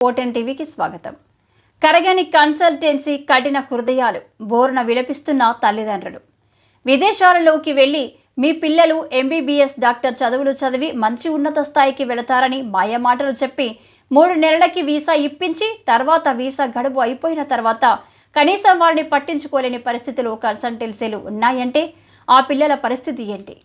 ఓటెన్ టీవీకి స్వాగతం. కరగని కన్సల్టెన్సీ కఠిన హృదయాలు బోరున విలపిస్తున్న తల్లిదండ్రులు. విదేశాలలోకి వెళ్ళి మీ పిల్లలు ఎంబీబీఎస్ డాక్టర్ చదువులు చదివి మంచి ఉన్నత స్థాయికి వెళతారని మాయమాటలు చెప్పి మూడు నెలలకి వీసా ఇప్పించి తర్వాత వీసా గడువు అయిపోయిన తర్వాత కనీసం వారిని పట్టించుకోలేని పరిస్థితులు కన్సల్టెన్సీలు ఉన్నాయంటే ఆ పిల్లల పరిస్థితి ఏంటి?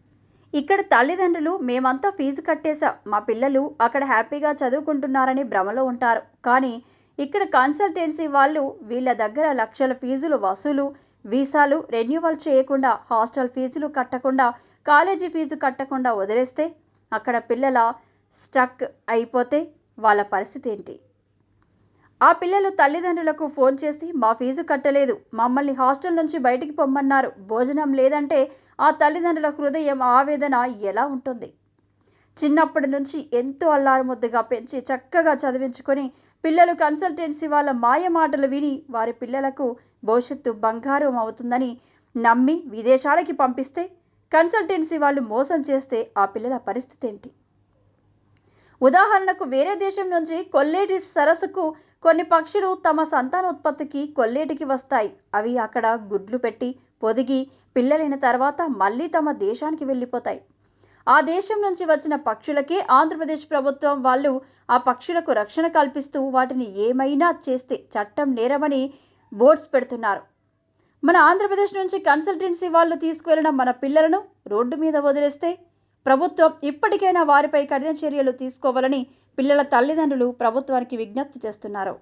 ఇక్కడ తల్లిదండ్రులు మేమంతా ఫీజు కట్టేశాం. మా పిల్లలు అక్కడ హ్యాపీగా చదువుకుంటున్నారని భ్రమలో ఉంటారు. కానీ ఇక్కడ కన్సల్టెన్సీ వాళ్ళు వీళ్ళ దగ్గర లక్షల ఫీజులు వసూలు వీసాలు రెన్యువల్ చేయకుండా హాస్టల్ ఫీజులు కట్టకుండా కాలేజీ ఫీజు కట్టకుండా వదిలేస్తే అక్కడ పిల్లల స్టక్ అయిపోతే వాళ్ళ పరిస్థితి ఏంటి? ఆ పిల్లలు తల్లిదండ్రులకు ఫోన్ చేసి మా ఫీజు కట్టలేదు మమ్మల్ని హాస్టల్ నుంచి బయటికి పొమ్మన్నారు భోజనం లేదంటే ఆ తల్లిదండ్రుల హృదయం ఆవేదన ఎలా ఉంటుంది చిన్నప్పటి నుంచి ఎంతో అల్లారుముద్దుగా పెంచి చక్కగా చదివించుకొని పిల్లలు కన్సల్టెన్సీ వాళ్ళ మాయ మాటలు విని వారి పిల్లలకు భవిష్యత్తు బంగారం అవుతుందని నమ్మి విదేశాలకి పంపిస్తే కన్సల్టెన్సీ వాళ్ళు మోసం చేస్తే ఆ పిల్లల పరిస్థితి ఏంటి? ఉదాహరణకు వేరే దేశం నుంచి కొల్లేటి సరస్సుకు కొన్ని పక్షులు తమ సంతానోత్పత్తికి కొల్లేటికి వస్తాయి. అవి అక్కడ గుడ్లు పెట్టి పొదిగి పిల్లలైన తర్వాత మళ్ళీ తమ దేశానికి వెళ్ళిపోతాయి. ఆ దేశం నుంచి వచ్చిన పక్షులకే ఆంధ్రప్రదేశ్ ప్రభుత్వం వాళ్ళు ఆ పక్షులకు రక్షణ కల్పిస్తూ వాటిని ఏమైనా చేస్తే చట్టం నేరమని బోర్డ్స్ పెడుతున్నారు. మన ఆంధ్రప్రదేశ్ నుంచి కన్సల్టెన్సీ వాళ్ళు తీసుకువెళ్ళిన మన పిల్లలను రోడ్డు మీద వదిలేస్తే ప్రభుత్వం ఇప్పటికైనా వారిపై కఠిన చర్యలు తీసుకోవాలని పిల్లల తల్లిదండ్రులు ప్రభుత్వానికి విజ్ఞప్తి చేస్తున్నారు.